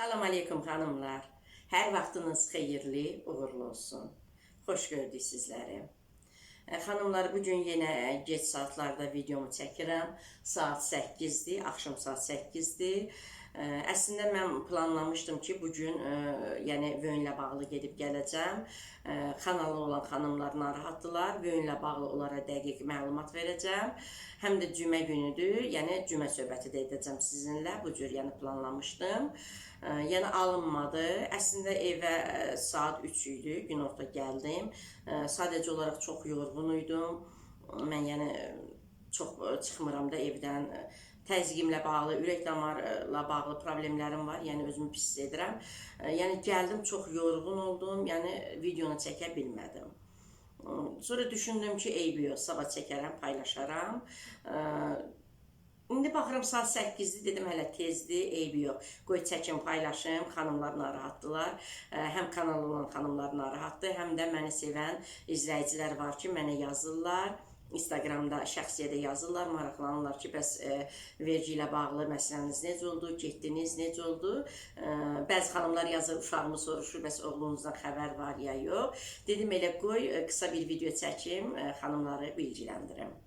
Salam aleykum xanımlar. Hər vaxtınız xeyirli, uğurlu olsun. Xoş gördük sizləri. E, Xanımlar, bu gün yenə gec saatlarda videomu çəkirəm. Saat 8-dir, axşam saat 8-dir. E, Əslində mən planlamışdım ki, bu gün e, yəni Vönlə bağlı gedib gələcəm. E, Kanalı olan xanımlar narahatdılar. Vönlə bağlı onlara dəqiq məlumat verəcəm. Həm də cümə günüdür. Yəni cümə söhbəti də edəcəm sizinlə. Bu cür yəni planlamışdım. E, Yəni alınmadı. Əslində evə e, saat 3 idi, günorta gəldim. E, Sadəcə olaraq çox yorğun idim. Mən yəni e, çox e, çıxmıram da evdən. E, Təzyiqimlə bağlı, ürək damarla bağlı problemlərim var. Yəni özümü pis hiss edirəm. E, Yəni gəldim çox yorğun oldum. Yəni videonu çəkə bilmədim. E, Sonra düşündüm ki, eybi yox, sabah çəkərəm, paylaşaram. E, İndi baxıram saat 8-dir, dedim hələ tezdir, eybi yox. Qoy çəkim, paylaşım, xanımlar narahatdılar. Həm kanal olan xanımlar narahatdır, həm də məni sevən izləyicilər var ki, mənə yazırlar. Instagramda şəxsiyyədə yazırlar, maraqlanırlar ki, bəs ə, vergi ilə bağlı məsələniz necə oldu, getdiniz, necə oldu? Ə, Bəzi xanımlar yazır, uşağımı soruşur, bəs oğlunuzdan xəbər var ya yox. Dedim elə qoy ə, qısa bir video çəkim, ə, xanımları bilgiləndirim.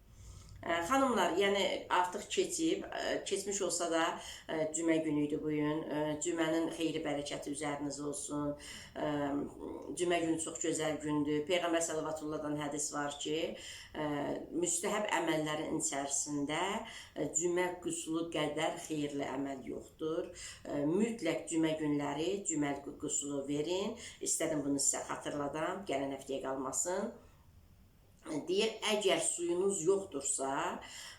Xanımlar, yəni artıq keçib, ə, keçmiş olsa da ə, cümə günü idi bu gün. Ə, Cümənin xeyri bərəkəti üzərinizə olsun. Cümə günü çox gözəl gündür. Peyğəmbər sallallahu hədis var ki, müstəhəb əməllərin içərisində cümə qüsulu qədər xeyirli əməl yoxdur. Mütləq cümə günləri cümə qüsulu verin. İstədim bunu sizə xatırladam, gələn həftəyə qalmasın deyir, əgər suyunuz yoxdursa,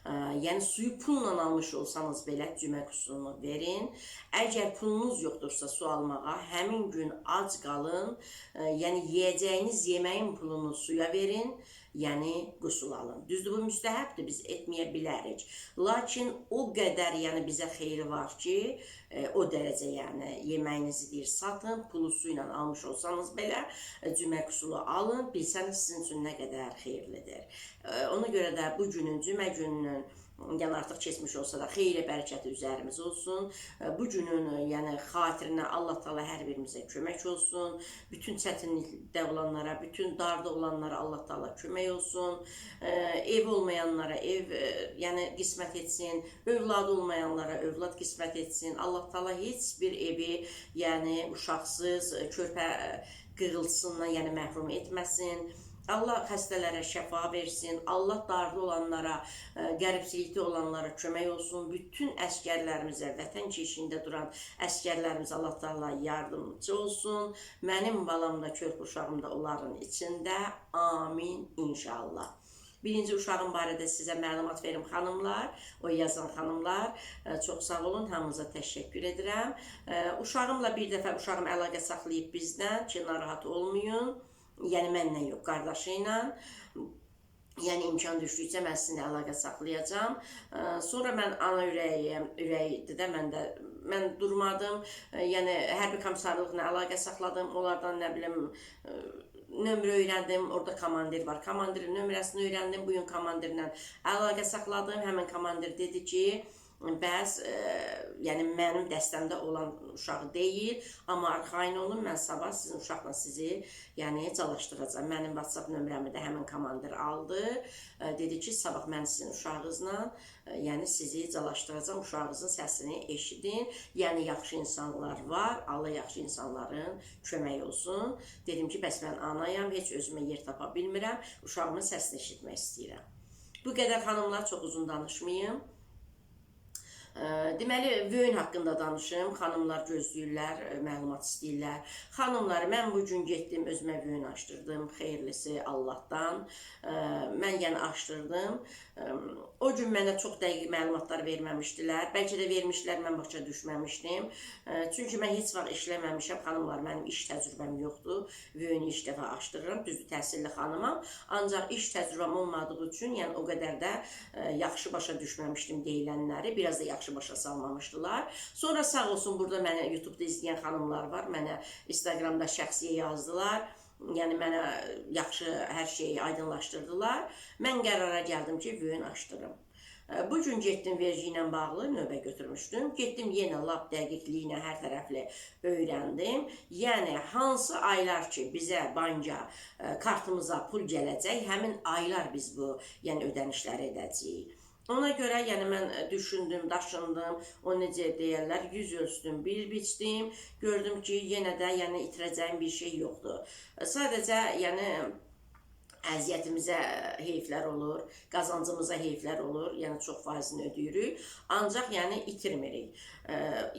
ə, yəni suyu pulla almış olsanız belə cümə qusulunu verin. Əgər pulunuz yoxdursa su almağa, həmin gün ac qalın. Ə, yəni yeyəcəyiniz yeməyin pulunu suya verin. Yəni qusul alın. Düzdür, bu müstəhəbdir, biz etməyə bilərik. Lakin o qədər yəni bizə xeyri var ki, e, o dərəcə yəni yeməyinizi deyir satın, pulu su ilə almış olsanız belə e, cümə qusulu alın, bilsəniz sizin üçün nə qədər xeyirlidir. E, Ona görə də bu günün cümə gününün yəni artıq keçmiş olsa da xeyri bərəkəti üzərimizə olsun. E, Bu günün e, yəni xatirinə Allah Taala hər birimizə kömək olsun. Bütün çətinlikdə olanlara, bütün darda olanlara Allah Taala kömək olsun. E, Ev olmayanlara ev yəni qismət etsin. Övlad olmayanlara övlad qismət etsin. Allah Taala heç bir evi yəni uşaqsız, körpə qığıltısından yəni məhrum etməsin. Allah xəstələrə şəfa versin. Allah darlı olanlara, qəribsilikdə olanlara kömək olsun. Bütün əskərlərimizə, vətən keşiyində duran əskərlərimizə Allah Taala yardımcı olsun. Mənim balam da, körpə uşağım da onların içində. Amin inşallah. Birinci uşağım barədə sizə məlumat verim xanımlar, o yazan xanımlar. Ə, Çox sağ olun, hamınıza təşəkkür edirəm. Ə, Uşağımla bir dəfə uşağım əlaqə saxlayıb bizdən ki, narahat olmayın. Yəni mənlə yox, qardaşı ilə. Yəni imkan düşdükcə mən sizinlə əlaqə saxlayacağam. Sonra mən ana ürəyiyəm, ürəyidir də mən də mən durmadım. Yəni hərbi komissarlıqla əlaqə saxladım. Onlardan nə bilim nömrə öyrəndim. Orada komandir var. Komandirin nömrəsini öyrəndim. Bu gün komandirlə əlaqə saxladım. Həmin komandir dedi ki, bəs ə, yəni mənim dəstəmdə olan uşaq deyil, amma arxayın olun, mən sabah sizin uşaqla sizi yəni calaşdıracağam. Mənim WhatsApp nömrəmi də həmin komandir aldı. Ə, dedi ki, sabah mən sizin uşağınızla ə, yəni sizi calaşdıracağam, uşağınızın səsini eşidin. Yəni yaxşı insanlar var, Allah yaxşı insanların köməyi olsun. Dedim ki, bəs mən anayam, heç özümə yer tapa bilmirəm, uşağımın səsini eşitmək istəyirəm. Bu qədər xanımlar çox uzun danışmayım. Deməli, vöyn haqqında danışım. Xanımlar gözləyirlər, məlumat istəyirlər. Xanımlar, mən bu gün getdim, özümə vöyn açdırdım. Xeyirlisi Allahdan. Mən yəni açdırdım. O gün mənə çox dəqiq məlumatlar verməmişdilər. Bəlkə də vermişlər, mən başa düşməmişdim. Çünki mən heç vaxt işləməmişəm. Xanımlar, mənim iş təcrübəm yoxdur. Vöyünü ilk dəfə açdırıram. Düzdür, təhsilli xanımam. Ancaq iş təcrübəm olmadığı üçün, yəni o qədər də yaxşı başa düşməmişdim deyilənləri. Biraz da yaxşı başa salmamışdılar. Sonra sağ olsun burada mənə YouTube-da izləyən var. Mənə Instagramda şəxsiyə yazdılar. Yəni mənə yaxşı hər şeyi aydınlaşdırdılar. Mən qərara gəldim ki, vöyün açdırım. Bu gün getdim vergi ilə bağlı növbə götürmüşdüm. Getdim yenə lap dəqiqliyinə hər tərəfli öyrəndim. Yəni hansı aylar ki bizə banka kartımıza pul gələcək, həmin aylar biz bu yəni ödənişləri edəcəyik. Ona görə yəni mən e, düşündüm, daşındım. O necə deyirlər, yüz ölçdüm, bir biçdim. Gördüm ki, yenə də yəni itirəcəyim bir şey yoxdur. E, Sadəcə yəni əziyyətimizə heyflər olur, qazancımıza heyflər olur, yəni çox faizini ödəyirik. Ancaq yəni itirmirik.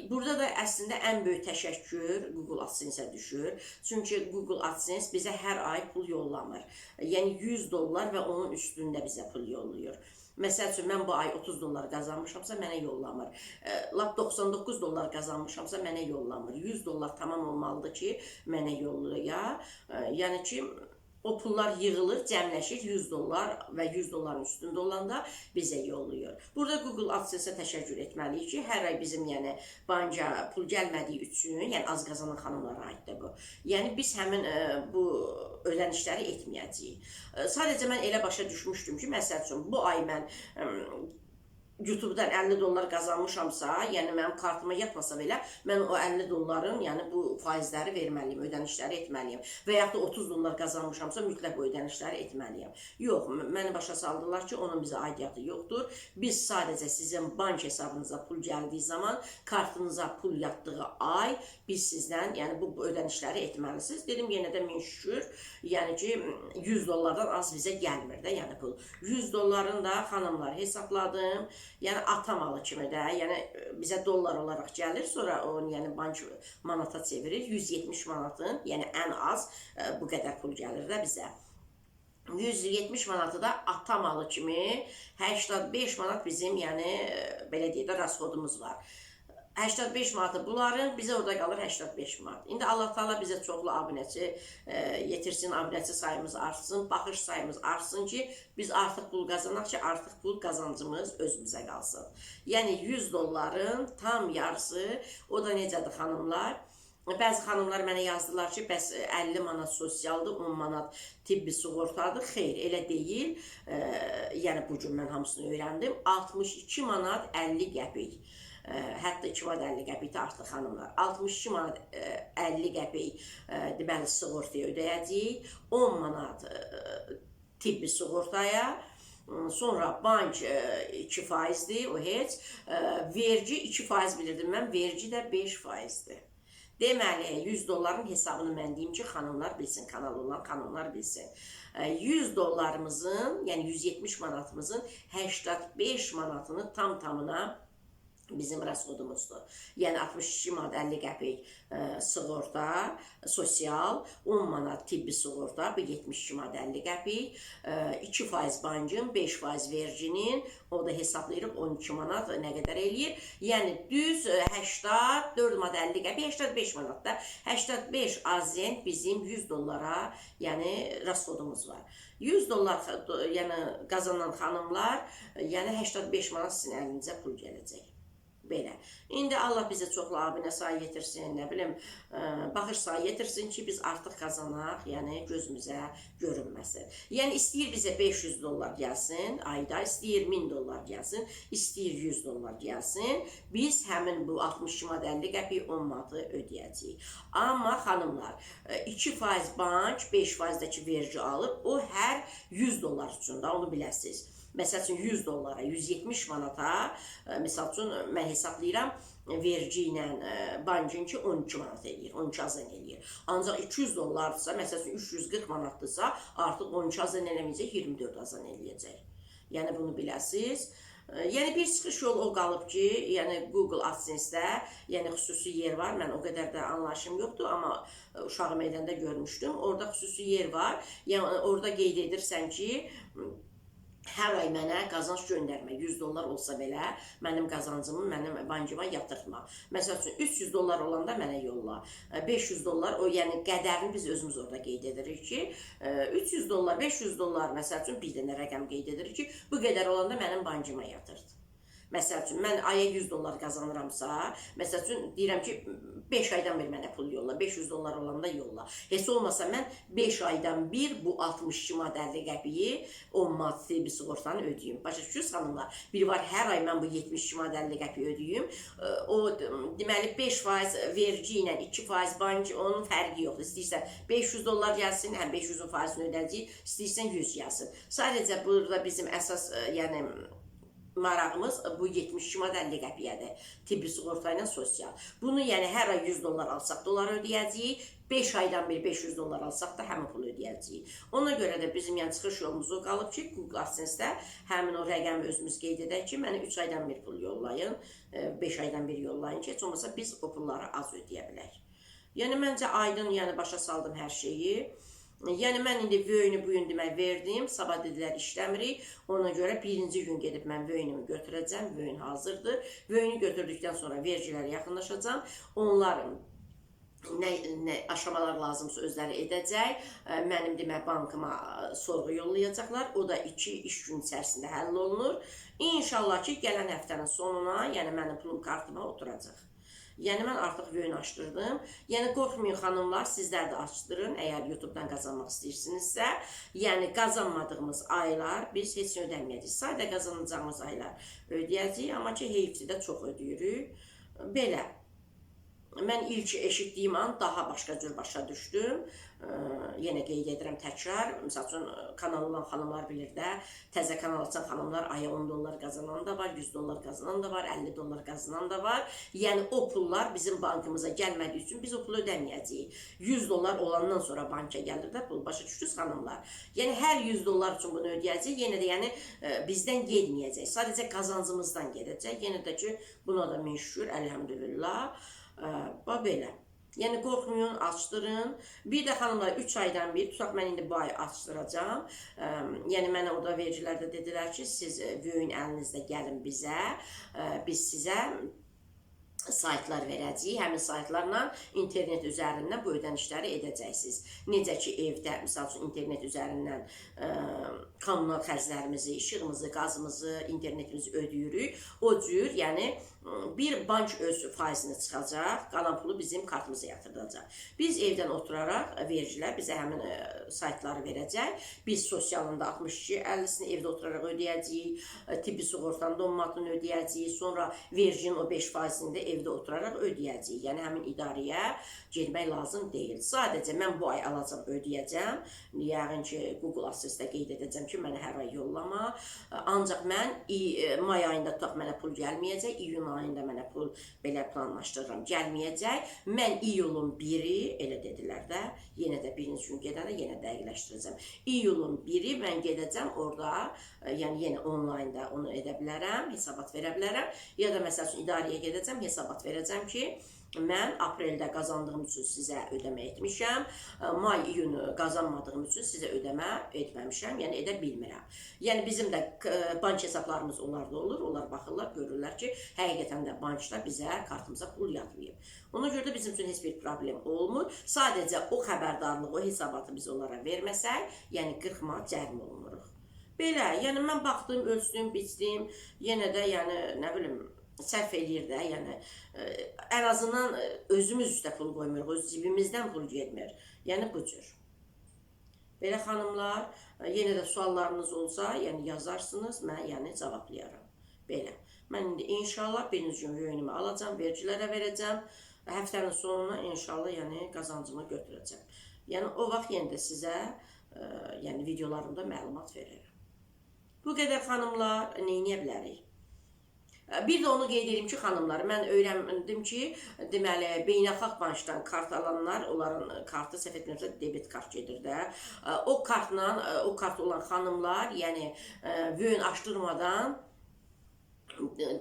Burada da əslində ən böyük təşəkkür Google AdSense-ə düşür. Çünki Google AdSense bizə hər ay pul yollamır. Yəni 100 dollar və onun üstündə bizə pul yollayır. Məsəl üçün mən bu ay 30 dollar qazanmışamsa mənə yollamır. Ə, Lap 99 dollar qazanmışamsa mənə yollamır. 100 dollar tamam olmalıdır ki, mənə yollaya. Ə, Yəni ki, o pullar yığılır, cəmləşir 100 dollar və 100 dolların üstündə olanda bizə yollayır. Burada Google AdSense-ə təşəkkür etməliyik ki, hər ay bizim yəni banka pul gəlmədiyi üçün, yəni az qazanan xanımlara aiddir bu. Yəni biz həmin ə, bu ödənişləri etməyəcəyik. Ə, Sadəcə mən elə başa düşmüşdüm ki, məsəl üçün bu ay mən ə, YouTube-dan 50 dollar qazanmışamsa, yəni mənim kartıma yatmasa belə, mən o 50 dolların, yəni bu faizləri verməliyəm, ödənişləri etməliyəm. Və yaxud da 30 dollar qazanmışamsa, mütləq bu ödənişləri etməliyəm. Yox, məni başa saldılar ki, onun bizə aidiyyatı yoxdur. Biz sadəcə sizin bank hesabınıza pul gəldiyi zaman, kartınıza pul yatdığı ay biz sizdən, yəni bu, bu ödənişləri etməlisiniz. Dedim yenə də min şükür, yəni ki 100 dollardan az bizə gəlmir də, yəni pul. 100 dollarını da xanımlar hesabladım. Yəni atamalı kimi də, yəni e, bizə dollar olaraq gəlir, sonra onu yəni bank manata çevirir. 170 manatın, yəni ən az e, bu qədər pul gəlir də bizə. 170 manatı da atamalı kimi 85 manat bizim yəni e, belə deyək də rasxodumuz var. 85 manatı bunların bizə orada qalır 85 manat. İndi Allah Taala bizə çoxlu abunəçi e, yetirsin, abunəçi sayımız artsın, baxış sayımız artsın ki, biz artıq pul qazanaq ki, artıq pul qazancımız özümüzə qalsın. Yəni 100 dolların tam yarısı, o da necədir xanımlar? Bəzi xanımlar mənə yazdılar ki, bəs 50 manat sosialdır, 10 manat tibbi sığortadır. Xeyr, elə deyil. E, yəni bu gün mən hamısını öyrəndim. 62 manat 50 qəpik. Ə, hətta 2 manat 50 qəpik də artıq xanımlar. 62 manat ə, 50 qəpik ə, deməli sığortaya ödəyəcəyik. 10 manat ə, tibbi sığortaya, sonra bank ə, 2 faizdir, o heç. Vergi 2 faiz bilirdim mən, vergi də 5 faizdir. Deməli 100 dolların hesabını mən deyim ki, xanımlar bilsin, kanal olan xanımlar bilsin. Ə, 100 dollarımızın, yəni 170 manatımızın 85 manatını tam tamına bizim rəsodumuzdur. Yəni 62 manat 50 qəpik ə, sığorta, sosial, 10 manat tibbi sığorta, bu 72 manat 50 qəpik, ə, 2% bankın, 5% verginin, o da hesablayırıq 12 manat nə qədər eləyir? Yəni düz ə, 84 manat 50 qəpik, 85 manat da 85 azent bizim 100 dollara, yəni rəsodumuz var. 100 dollar ə, yəni qazanan xanımlar, ə, yəni 85 manat sizin əlinizə pul gələcək. Belə. İndi Allah bizə çoxlu abunə sayı yetirsin, nə bilim, ə, baxış sayı yetirsin ki, biz artıq qazanaq, yəni gözümüzə görünməsin. Yəni istəyir bizə 500 dollar gəlsin ayda, istəyir 1000 dollar gəlsin, istəyir 100 dollar gəlsin. Biz həmin bu 62 manat 50 qəpik 10 manatı ödəyəcəyik. Amma xanımlar, ə, 2% bank, 5%dəki vergi alır. O hər 100 dollar üçün də onu biləsiniz. Məsəl üçün 100 dollara, 170 manata, ə, məsəl üçün mən hesablayıram vergi ilə ə, bankinki 12 manat eləyir, 12 azən eləyir. Ancaq 200 dollardırsa, məsəl üçün 340 manatdırsa, artıq 12 azən eləməyəcək, 24 azən eləyəcək. Yəni bunu biləsiniz. Yəni bir çıxış yolu o qalıb ki, yəni Google AdSense-də, yəni xüsusi yer var. Mən o qədər də anlayışım yoxdur, amma uşağı meydanda görmüşdüm. Orada xüsusi yer var. Yəni orada qeyd edirsən ki, hər ay mənə qazanc göndərmə 100 dollar olsa belə mənim qazancımı mənim bankıma yatırtma. Məsəl üçün 300 dollar olanda mənə yolla. Ə, 500 dollar o yəni qədərini biz özümüz orada qeyd edirik ki, ə, 300 dollar, 500 dollar məsəl üçün bir dənə rəqəm qeyd edirik ki, bu qədər olanda mənim bankıma yatırt. Məsəl üçün mən aya 100 dollar qazanıramsa, məsəl üçün deyirəm ki, 5 aydan bir mənə pul yolla, 500 dollar olanda yolla. Heç olmasa mən 5 aydan bir bu 62 manat 50 qəpiyi 10 manat bir sığortanı ödəyim. Başa düşürsünüz xanımlar? Bir var hər ay mən bu 72 manat 50 qəpiyi ödəyim. O deməli 5% vergi ilə 2% bank onun fərqi yoxdur. İstəyirsən 500 dollar gəlsin, həm 500-ün faizini ödəyəcək, istəyirsən 100 gəlsin. Sadəcə burada bizim əsas yəni marağımız bu 72 manat 50 qəpiyədir. Tibbi sığorta ilə sosial. Bunu yəni hər ay 100 dollar alsaq dollar ödəyəcəyik. 5 aydan bir 500 dollar alsaq da həmin pulu ödəyəcəyik. Ona görə də bizim yəni çıxış yolumuz o qalıb ki, Google AdSense-də həmin o rəqəmi özümüz qeyd edək ki, mənə 3 aydan bir pul yollayın, 5 aydan bir yollayın ki, heç olmasa biz o pulları az ödəyə bilək. Yəni məncə aydın, yəni başa saldım hər şeyi. Yəni mən indi vöyünü bu gün demək verdim. Sabah dedilər işləmirik. Ona görə birinci gün gedib mən vöyünümü götürəcəm. Vöyün hazırdır. Vöyünü götürdükdən sonra vergilərə yaxınlaşacağam. Onların nə, nə aşamalar lazımsa özləri edəcək. Mənim demə bankıma sorğu yollayacaqlar. O da 2 iş gün içərisində həll olunur. İnşallah ki, gələn həftənin sonuna, yəni mənim pulum kartıma oturacaq. Yəni mən artıq vöyün açdırdım. Yəni qorxmayın xanımlar, sizlər də açdırın əgər YouTube-dan qazanmaq istəyirsinizsə. Yəni qazanmadığımız aylar biz heç nə ödəməyəcəyik. Sadə qazanacağımız aylar ödəyəcəyik, amma ki heyfsi də çox ödəyirik. Belə. Mən ilk eşitdiyim an daha başqa cür başa düşdüm. Ə, yenə qeyd edirəm təkrar. Məsəl üçün kanal olan xanımlar bilir də, təzə kanal açan xanımlar aya 10 dollar qazanan da var, 100 dollar qazanan da var, 50 dollar qazanan da var. Yəni o pullar bizim bankımıza gəlmədiyi üçün biz o pulu ödəməyəcəyik. 100 dollar olandan sonra banka gəlir də pul. Başa düşdünüz xanımlar? Yəni hər 100 dollar üçün bunu ödəyəcəyik. Yenə də yəni ə, bizdən getməyəcək. Sadəcə qazancımızdan gedəcək. Yenə də ki, buna da min şükür, əlhəmdülillah. Bax belə. Yəni qorxmayın, açdırın. Bir də xanımlar 3 aydan bir, tutaq mən indi bu ay açdıracağam. Ə, yəni mənə orada vericilərdə dedilər ki, siz vöyün əlinizdə gəlin bizə. Ə, biz sizə saytlar verəcəyik. Həmin saytlarla internet üzərindən bu ödənişləri edəcəksiniz. Necə ki evdə, məsəl üçün internet üzərindən ə, kommunal xərclərimizi, işığımızı, qazımızı, internetimizi ödəyirik. O cür, yəni bir bank öz faizini çıxacaq, qalan pulu bizim kartımıza yatırılacaq. Biz evdən oturaraq ə, vericilər bizə həmin ə, saytları verəcək. Biz sosialında 62 50-sini evdə oturaraq ödəyəcəyik. Ə, Tibbi sığortanın 10 manatını ödəyəcəyik. Sonra verginin o 5%-ni də evdə oturaraq ödəyəcəyik. Yəni həmin idarəyə getmək lazım deyil. Sadəcə mən bu ay alacam, ödəyəcəm. Yəqin ki, Google Assistant qeyd edəcəm ki, mənə hər ay yollama. Ancaq mən may ayında tutaq mənə pul gəlməyəcək, iyun ayında mənə pul belə planlaşdırıram, gəlməyəcək. Mən iyulun 1-i elə dedilər də, yenə də birinci gün gedəndə yenə dəqiqləşdirəcəm. İyulun 1-i mən gedəcəm orada, ə, yəni yenə onlaynda onu edə bilərəm, hesabat verə bilərəm. Ya da məsəl üçün idarəyə gedəcəm, hesabat verəcəm ki, mən apreldə qazandığım üçün sizə ödəmə etmişəm, may, iyun qazanmadığım üçün sizə ödəmə etməmişəm, yəni edə bilmirəm. Yəni bizim də bank hesablarımız onlarda olur, onlar baxırlar, görürlər ki, həqiqətən də bankda bizə kartımıza pul yatmayıb. Ona görə də bizim üçün heç bir problem olmur. Sadəcə o xəbərdarlığı, o hesabatı biz onlara verməsək, yəni 40 manat cərimə olunuruq. Belə, yəni mən baxdım, ölçdüm, biçdim, yenə də yəni nə bilim səhv eləyir də, yəni ə, ən azından ə, özümüz üstə pul qoymuruq, öz cibimizdən pul getmir. Yəni bu cür. Belə xanımlar, ə, yenə də suallarınız olsa, yəni yazarsınız, mən yəni cavablayaram. Belə. Mən indi inşallah birinci gün vöyünümü alacam, vergilərə verəcəm. Həftənin sonuna inşallah yəni qazancımı götürəcəm. Yəni o vaxt yenə də sizə ə, yəni videolarımda məlumat verərəm. Bu qədər xanımlar, nə edə bilərik? Bir də onu qeyd edim ki, xanımlar, mən öyrəndim ki, deməli, beynəlxalq bankdan kart alanlar, onların kartı səhv etmirəmsə debit kart gedir də. O kartla, o kart olan xanımlar, yəni vöyün açdırmadan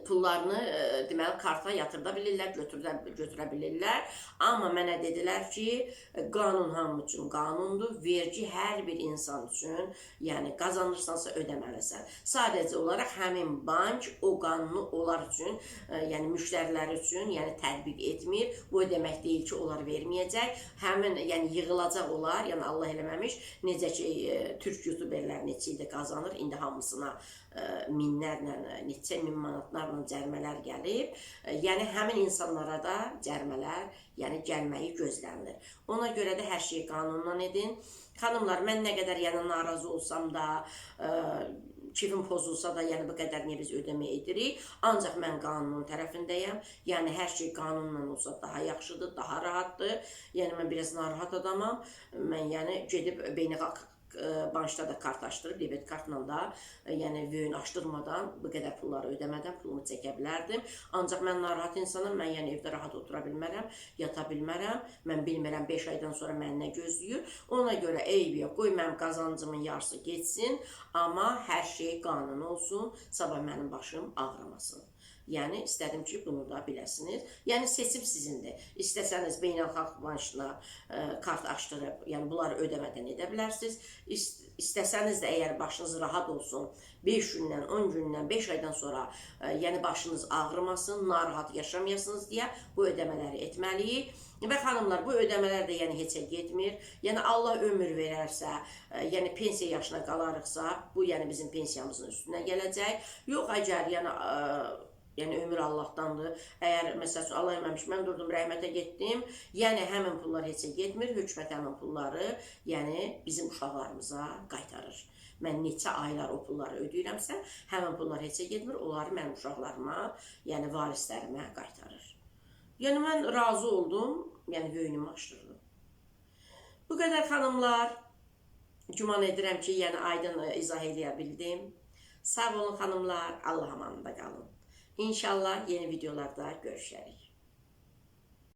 pullarını e, deməli karta yatırda bilirlər, götürə götürə bilirlər. Amma mənə dedilər ki, e, qanun hamı üçün qanundur. Vergi hər bir insan üçün, yəni qazanırsansa ödəməlisən. Sadəcə olaraq həmin bank o qanunu onlar üçün, e, yəni müştəriləri üçün, yəni tətbiq etmir. Bu demək deyil ki, onlar verməyəcək. Həmin yəni yığılacaq onlar, yəni Allah eləməmiş. Necə ki, türk youtuberlər neçə ildə qazanır, indi hamısına minlərlə, ə, neçə min manatlarla cərimələr gəlib. Ə, Yəni həmin insanlara da cərimələr, yəni gəlməyi gözlənilir. Ona görə də hər şeyi qanunla edin. Xanımlar, mən nə qədər yəni narazı olsam da, ə, keyfim pozulsa da, yəni bu qədər niyə biz ödəmə edirik? Ancaq mən qanunun tərəfindəyəm. Yəni hər şey qanunla olsa daha yaxşıdır, daha rahatdır. Yəni mən biraz narahat adamam. Mən yəni gedib beynəlxalq bankda da kart açdırıb, debet kartla da, ə, yəni vöyün açdırmadan bu qədər pulları ödəmədən pulumu çəkə bilərdim. Ancaq mən narahat insanam, mən yəni evdə rahat otura bilmərəm, yata bilmərəm. Mən bilmirəm 5 aydan sonra məni nə gözləyir. Ona görə eyb yox, qoy mənim qazancımın yarısı getsin, amma hər şey qanun olsun, sabah mənim başım ağrımasın. Yəni istədim ki, bunu da biləsiniz. Yəni seçim sizindir. İstəsəniz beynəlxalq bankına ə, kart açdırıb, yəni bunları ödəmədən edə bilərsiniz. İst istəsəniz də əgər başınız rahat olsun, 5 gündən, 10 gündən, 5 aydan sonra ə, yəni başınız ağrımasın, narahat yaşamayasınız deyə bu ödəmələri etməliyik. Və xanımlar, bu ödəmələr də yəni heçə getmir. Yəni Allah ömür verərsə, ə, yəni pensiya yaşına qalarıqsa, bu yəni bizim pensiyamızın üstünə gələcək. Yox, əgər yəni ə, Yəni ömür Allahdandır. Əgər məsələn Allah eləməmiş mən durdum rəhmətə getdim, yəni həmin pullar heçə getmir, hökumət həmin pulları, yəni bizim uşaqlarımıza qaytarır. Mən neçə aylar o pulları ödəyirəmsə, həmin pullar heçə getmir, onları mənim uşaqlarıma, yəni varislərimə qaytarır. Yəni mən razı oldum, yəni böyünümü açdırdım. Bu qədər xanımlar, güman edirəm ki, yəni aydın izah edə bildim. Sağ olun xanımlar, Allah amanında qalın. İnşallah yeni videolarda görüşərik.